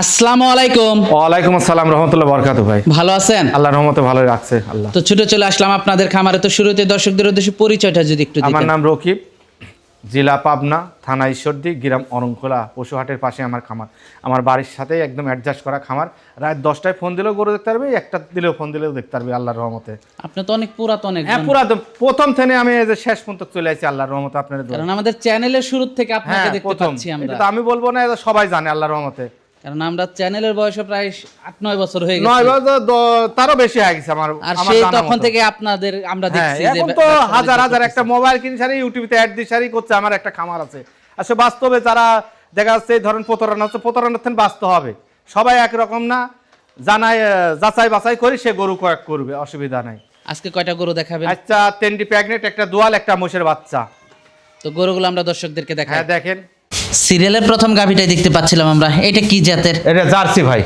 আসসালামু আলাইকুম। ওয়ালাইকুম আসসালাম রহমতুল্লাহ বরকাত ভাই। ভালো আছেন? আল্লাহর রহমতে ভালো রাখছে আল্লাহ। তো ছুটে চলে আসলাম আপনাদের খামারে। তো শুরুতে দর্শকদের উদ্দেশ্যে পরিচয়টা যদি একটু আমার নাম রকিব জেলা পাবনা থানা ঈশ্বরদী গ্রাম অরংখোলা পশুহাটের পাশে আমার খামার। আমার বাড়ির সাথে একদম অ্যাডজাস্ট করা খামার। রাত দশটায় ফোন দিলেও গরু দেখতে পারবে একটা দিলেও ফোন দিলেও দেখতে পারবে আল্লাহর রহমতে। আপনি তো অনেক পুরাতন। হ্যাঁ পুরা তো- প্রথম থেকে আমি এই যে শেষ পর্যন্ত চলে আসছি আল্লাহর রহমতে আপনার কারণ আমাদের চ্যানেলের শুরু থেকে হ্যাঁ আপনাকে দেখতে পাচ্ছি আমরা। এটা তো আমি বলব না এটা সবাই জানে আল্লাহর রহমতে। কারণ আমরা চ্যানেলের বয়স প্রায় আট নয় বছর হয়ে নয় বছর তারও বেশি হয়ে গেছে আমার আর সেই তখন থেকে আপনাদের আমরা হ্যাঁ দেখছি যে তো হাজার হাজার একটা মোবাইল কিনে সারি ইউটিউবে অ্যাড দিয়ে সারি করছে আমার একটা খামার আছে। আসলে বাস্তবে যারা দেখা যাচ্ছে এই প্রতারণা হচ্ছে প্রতারণার থেকে বাঁচতে হবে। সবাই একরকম না। জানাই যাচাই বাছাই করি সে গরু কয়েক করবে অসুবিধা নাই। আজকে কয়টা গরু দেখাবেন? আচ্ছা তেনটি প্যাগনেট একটা দোয়াল একটা মোষের বাচ্চা। তো গরুগুলো আমরা দর্শকদেরকে দেখাই। হ্যাঁ দেখেন। সিরিয়ালের প্রথম গাভীটাই দেখতে পাচ্ছিলাম আমরা। এটা কি জাতের? এটা জার্সি ভাই।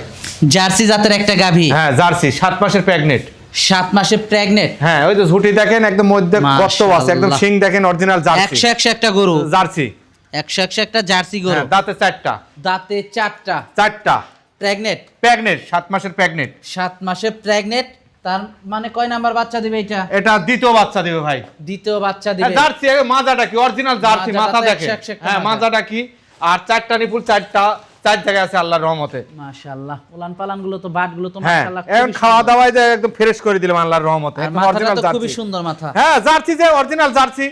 জার্সি জাতের একটা গাভী। হ্যাঁ জার্সি। সাত মাসের প্যাগনেট সাত মাসে প্রেগনেন্ট? হ্যাঁ ওই যে ঝুটি দেখেন একদম মধ্যে গর্ত আছে একদম। শিং দেখেন অরিজিনাল জার্সি। একশো একশো একটা গরু। জার্সি। একশো একশো একটা জার্সি গরু। হ্যাঁ দাঁতে চারটা। দাঁতে চারটা। চারটা। প্রেগনেন্ট? প্যাগনেট সাত মাসের প্যাগনেট সাত মাসে প্রেগনেন্ট তার মানে কয় নাম্বার বাচ্চা দিবে এটা? এটা দ্বিতীয় বাচ্চা দিবে ভাই। দ্বিতীয় বাচ্চা হ্যাঁ, দিবে জার্সি এ মাজাটা কি? অরিজিনাল জার্সি মাথা দেখে। হ্যাঁ মাজাটা কি? আর চারটা নিপুল চারটা চার জায়গায় আছে আল্লাহর রহমতে। মাশাআল্লাহ। উলান পালানগুলো তো বাটগুলো তো হ্যাঁ মাশাআল্লাহ এখন খাওয়া দাওয়ায় যে একদম ফ্রেশ করে দিলাম আল্লাহর রহমতে। অরিজিনাল তো খুবই সুন্দর মাথা। হ্যাঁ জার্সি যে অরিজিনাল জার্সি।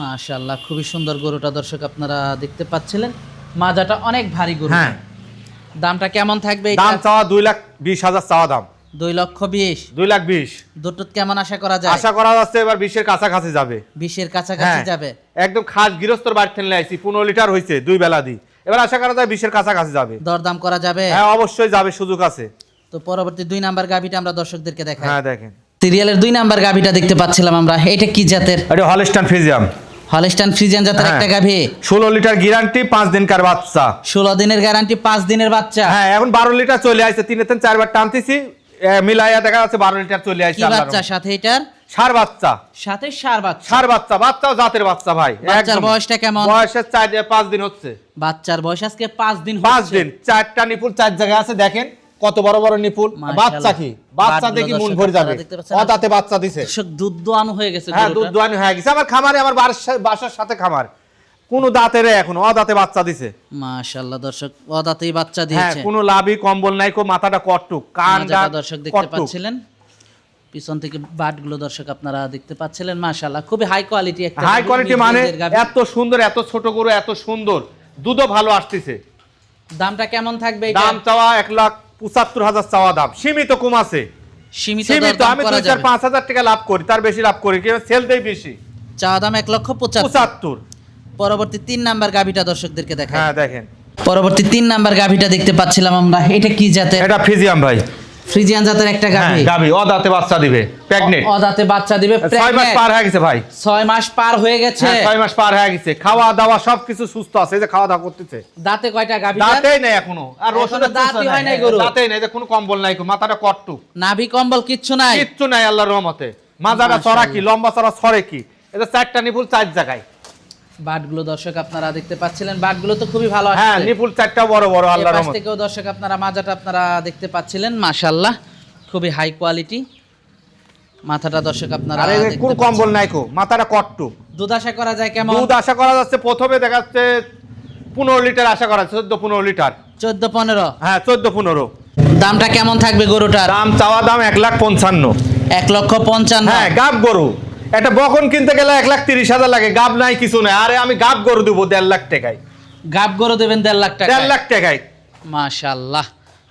মাশাআল্লাহ খুবই সুন্দর গরুটা দর্শক আপনারা দেখতে পাচ্ছিলেন। মাজাটা অনেক ভারী গরু। হ্যাঁ। দামটা কেমন থাকবে দাম চাওয়া দুই লাখ বিশ হাজার চাওয়া দাম। দুই লক্ষ বিশ। দুই লাখ বিশ। দুটোত কেমন আশা করা যায়? আশা করা যাচ্ছে এবার বিশের কাছাকাছি যাবে। বিশের কাছাকাছি হ্যাঁ যাবে। একদম খাস গৃহস্থর বাড়ি থেকে আইছি পনেরো লিটার হয়েছে দুই বেলা দি। এবার আশা করা যায় বিশের কাছাকাছি যাবে। দরদাম করা যাবে? হ্যাঁ অবশ্যই যাবে সুযোগ আছে। তো পরবর্তী দুই নাম্বার গাভিটা আমরা দর্শকদেরকে দেখাই। হ্যাঁ দেখেন। সিরিয়ালের দুই নাম্বার গাভিটা দেখতে পাচ্ছিলাম আমরা। এটা কি জাতের? এটা হলস্টান ফিজিয়াম হলস্টান ফ্রিজিয়ান জাতের হ্যাঁ। একটা গাভি। ষোলো লিটার গ্যারান্টি পাঁচ দিনকার বাচ্চা। ষোলো দিনের গ্যারান্টি পাঁচ দিনের বাচ্চা। হ্যাঁ এখন বারো লিটার চলে আসছে তিনে তিন চারবার টানতেছি। মিলাইয়া দেখা যাচ্ছে বারো লিটার চলে আসছে বাচ্চা সাথে এটার? সার বাচ্চা। সাথে সার বাচ্চা। সার বাচ্চা বাচ্চাও জাতের বাচ্চা ভাই বাচ্চার বয়সটা কেমন? বয়সের চার পাঁচ দিন হচ্ছে। বাচ্চার বয়স আজকে পাঁচ দিন পাঁচ দিন চারটা নিপুল চার জায়গায় আছে দেখেন কত বড় বড় নিপুল। বাচ্চা কি? বাচ্চা দেখি মন ভরে যাবে। অদাতে বাচ্চা দিছে। দুধ দোয়ানো হয়ে গেছে হ্যাঁ দুধ দোয়ানি হয়ে গেছে। আমার খামারে আমার বাসার সাথে খামার। কোনো দাঁতের এখন অদাতে বাচ্চা দিছে। মাশাআল্লাহ দর্শক অদাতেই বাচ্চা হ্যাঁ কোনো লাভই কম্বল নাই কো মাথাটা কটটুক কান দর্শক দেখতে পাচ্ছিলেন? পিছন থেকে বাটগুলো দর্শক আপনারা দেখতে পাচ্ছিলেন মাশাআল্লাহ। খুবই হাই কোয়ালিটি একটা হাই কোয়ালিটি মানে। এত সুন্দর এত ছোট গরু এত সুন্দর। দুধও ভালো আসতেছে। দামটা কেমন থাকবে দাম চাওয়া এক লাখ পঁচাত্তর হাজার চাওয়া দাম। সীমিত কম আছে। সীমিত আমি দুই চার পাঁচ হাজার টাকা লাভ করি তার বেশি লাভ করি। সেল দেই বেশি। চাওয়া দাম এক লক্ষ পঁচাত্তর। পরবর্তী তিন নাম্বার গাভিটা দর্শকদেরকে দেখাই। হ্যাঁ দেখেন। পরবর্তী তিন নাম্বার গাভিটা দেখতে পাচ্ছিলাম আমরা। এটা কি জাতের? এটা ফিজিয়াম ভাই। ফ্রিজিয়ান জাতের একটা হ্যাঁ গাভি। অদাতে বাচ্চা দিবে। প্রেগনেন্ট অদাতে বাচ্চা দিবে। ছয় মাস পার হয়ে গেছে ভাই। ছয় মাস পার হয়ে গেছে। হ্যাঁ, ছয় মাস পার হয়ে গেছে। খাওয়া দাওয়া সবকিছু সুস্থ আছে। এই যে খাওয়া দাওয়া করতেছে। দাঁতে কয়টা গাভি দাঁতেই নাই এখনও। আর রসুনের দাঁতই হয় নাই। গরু। দাঁতেই নাই। যে কোনো কম্বল নাই। মাথাটা কটটুক। নাভি কম্বল কিচ্ছু নাই? কিচ্ছু নাই আল্লাহর রহমতে। মাজাটা চড়া কি? লম্বা চড়া ছড়ে কি? এটা চারটা নিপুল চার জায়গায়। বাটগুলো দর্শক আপনারা দেখতে পাচ্ছিলেন। বাটগুলো তো খুবই ভালো হ্যাঁ নিপুল চারটা বড় বড় আল্লাহর রহমতে। থেকেও দর্শক আপনারা মাজাটা আপনারা দেখতে পাচ্ছিলেন। মাশাআল্লাহ খুবই হাই কোয়ালিটি মাথাটা দর্শক আপনারা আর কোনো। কম্বল নাই কো? মাথাটা কটটুক দুধ আশা করা যায় কেমন? দুধ আশা করা যাচ্ছে প্রথমে দেখা যাচ্ছে পনেরো লিটার আশা করা চোদ্দ পনেরো লিটার। চোদ্দ পনেরো? হ্যাঁ চোদ্দ পনেরো। দামটা কেমন থাকবে গরুটার? দাম চাওয়া দাম এক লাখ পঞ্চান্ন। এক লক্ষ পঞ্চান্ন। হ্যাঁ গাব গরু। একটা বকন কিনতে গেলে এক লাখ তিরিশ হাজার লাগে গাব নাই কিছু নাই। আরে আমি গাব গরু দেবো দেড় লাখ টাকায়। গাব গরু দেবেন দেড় লাখ টাকা দেড় লাখ টাকায়। মাশাআল্লাহ।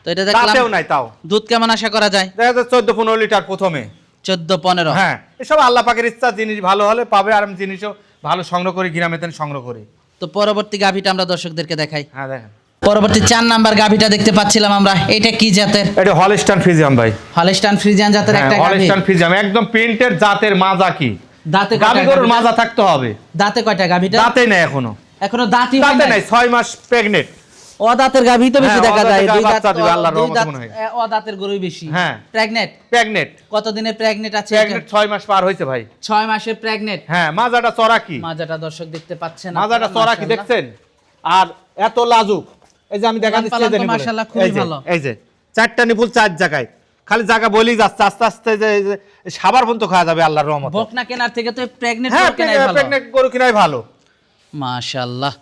তো এটা দেখলাম নাই তাও। দুধ কেমন আশা করা যায়? দেখা যাচ্ছে চোদ্দ পনেরো লিটার প্রথমে। চোদ্দ পনেরো। হ্যাঁ এসব আল্লাহ পাকের ইচ্ছা জিনিস ভালো হলে পাবে আর আমি জিনিসও ভালো সংগ্রহ করি গ্রামে সংগ্রহ করি। তো পরবর্তী গাভিটা আমরা দর্শকদেরকে দেখাই। হ্যাঁ দেখেন। পরবর্তী চার নাম্বার গাভিটা দেখতে পাচ্ছিলাম আমরা। এটা কি জাতের? এটা হলস্টান ফিজিয়াম ভাই। হলস্টান ফ্রিজিয়ান জাতের হ্যাঁ একটা গাভি। হলস্টান ফিজিয়াম একদম প্রিন্টের জাতের মাজা কি? দাঁতে কয়টা গরুর মাজা থাকতে হবে। দাঁতে কয়টা গাভিটা? দাঁতে নাই এখনও। এখনও দাঁতই হয় দাঁতে নাই? নাই ছয় মাস প্রেগনেন্ট ও দাঁতের গাভি তো বেশি হ্যাঁ, দেখা যায় দুই দাঁত আল্লাহর রহমতে মনে হয়। ও দাঁতের গরুই বেশি। হ্যাঁ। প্রেগনেট প্রেগনেন্ট কত দিনে প্রেগনেট আছে এটা? প্রেগনেন্ট ছয় মাস পার হয়েছে ভাই। ছয় মাসের প্রেগনেট হ্যাঁ মাজাটা চড়া কি? মাজাটা দর্শক দেখতে পাচ্ছেন মাজাটা চড়া কি দেখছেন? আর এত লাজুক। এই যে আমি দেখা দিচ্ছি। মাশাআল্লাহ খুবই ভালো। এই যে চারটা নিপুল চার জায়গায়। খালি জায়গা বলি যাচ্ছে আস্তে আস্তে যে সাবার পর্যন্ত খাওয়া যাবে আল্লাহর রহমতে। বকনা কেনার থেকে তো হ্যাঁ কেনাই ভালো। গরু কেনাই ভালো। মাশাআল্লাহ।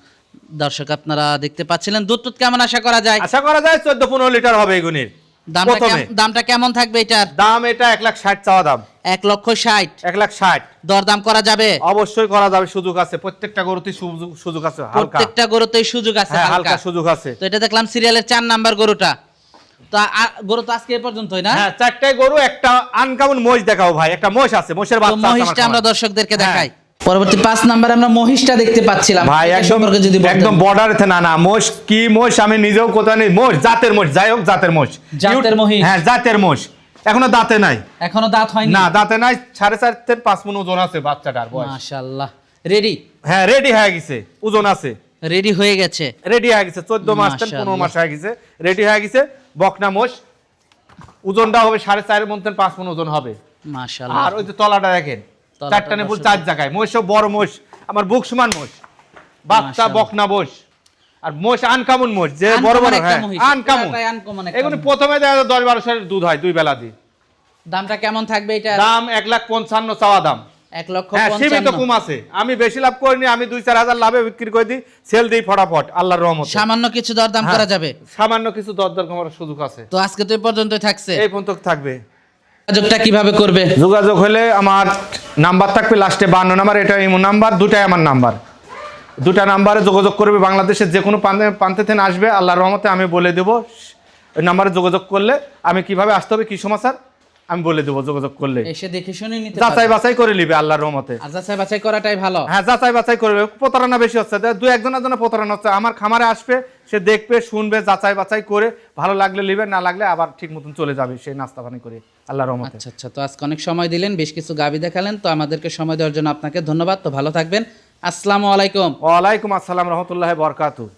দর্শক আপনারা দেখতে পাচ্ছিলেন দুধ টুধ কেমন আশা করা যায়? আশা করা যায় চোদ্দ পনেরো লিটার হবে এগুনির। দামটা দামটা কেমন থাকবে এটার? দাম এটা এক লাখ ষাট চাওয়া দাম। এক লক্ষ ষাট। এক লাখ ষাট। দরদাম করা যাবে? অবশ্যই করা যাবে সুযোগ আছে। প্রত্যেকটা গরুতেই সুযোগ- আছে হালকা। প্রত্যেকটা গরুতেই সুযোগ আছে হ্যাঁ হালকা। সুযোগ আছে। তো এটা দেখলাম সিরিয়ালের চার নাম্বার গরুটা। তো আ- গরু তো আজকে এ পর্যন্তই না? হ্যাঁ চারটায় গরু একটা আনকামন মোষ দেখাও ভাই একটা মোষ আছে মোষের বাচ্চা মহিষটা আমরা। দর্শকদেরকে হ্যাঁ। দেখাই। পরবর্তী পাঁচ নাম্বার আমরা মহিষটা দেখতে পাচ্ছিলাম। ভাই একদম যদি। একদম বর্ডার না না মোষ কি মোষ? আমি নিজেও কোথায় নেই। মোষ জাতের মোষ যাই হোক জাতের মোষ। জাতের মহিষ। হ্যাঁ জাতের মোষ। এখনও দাঁতে নাই। এখনও দাঁত হয়নি। না দাঁতে নাই। সাড়ে চার থেকে পাঁচ মন ওজন আছে বাচ্চাটার বয়স। মাশাআল্লাহ। রেডি হ্যাঁ রেডি হয়ে গেছে। ওজন আছে। রেডি হয়ে গেছে। রেডি হয়ে গেছে। চোদ্দ মাস থেকে পনেরো মাস হয়ে গেছে। রেডি হয়ে গেছে। বকনা মোষ। ওজনটা হবে সাড়ে চারের মধ্যে পাঁচ মন ওজন হবে। মাশাআল্লাহ। আর ওই যে তলাটা দেখেন। চারটা নেপুল চার জায়গায়। মোষ বড় মোষ আমার বুক সমান মোষ বাচ্চা বকনা মোষ আর মোষ আনকামন মোষ যে বড় বড় হ্যাঁ আনকামন। এগুলো প্রথমে দেখা যায় দশ বারো সালের দুধ হয় দুই বেলা দিয়ে। দামটা কেমন থাকবে এটা? দাম এক লাখ পঞ্চান্ন চাওয়া দাম। এক লক্ষ হ্যাঁ সীমিত কম আছে। আমি বেশি লাভ করিনি আমি দুই চার হাজার লাভে বিক্রি করে দিই সেল দিই ফটাফট আল্লাহর রহমত। সামান্য কিছু দরদাম করা যাবে? সামান্য কিছু দর দর কমার সুযোগ আছে। তো আজকে তো এই পর্যন্তই থাকছে। এই পর্যন্ত থাকবে। যোগাযোগটা কীভাবে করবে? যোগাযোগ হলে আমার নাম্বার থাকবে লাস্টে বান্ন নাম্বার, এটা ইমো নাম্বার, দুটাই আমার নাম্বার। দুটা নাম্বারে যোগাযোগ করবে বাংলাদেশের যে কোনো প্রান্তে থেকে আসবে, আল্লাহর রহমতে আমি বলে দেবো। ওই নাম্বারে যোগাযোগ করলে আমি কীভাবে আসতে হবে, কী সমাচার আমি বলে দেবো যোগাযোগ করলে। এসে দেখে শুনে নিতে যাচাই বাছাই করে নিবে আল্লাহর রহমতে। আর যাচাই বাছাই করাটাই ভালো। হ্যাঁ যাচাই বাছাই করবে প্রতারণা বেশি হচ্ছে। দে- দু একজনের জন্য প্রতারণা হচ্ছে। আমার খামারে আসবে সে দেখবে শুনবে যাচাই বাছাই করে ভালো লাগলে নিবে না লাগলে আবার ঠিক মতন চলে যাবে সেই নাস্তা পানি করে আল্লাহর রহমতে। আচ্ছা আচ্ছা। তো আজকে অনেক সময় দিলেন বেশ কিছু গাবি দেখালেন। তো আমাদেরকে সময় দেওয়ার জন্য আপনাকে ধন্যবাদ। তো ভালো থাকবেন। আসসালামু আলাইকুম। ওয়ালাইকুম আসসালাম রহমতুল্লাহ বরকাতু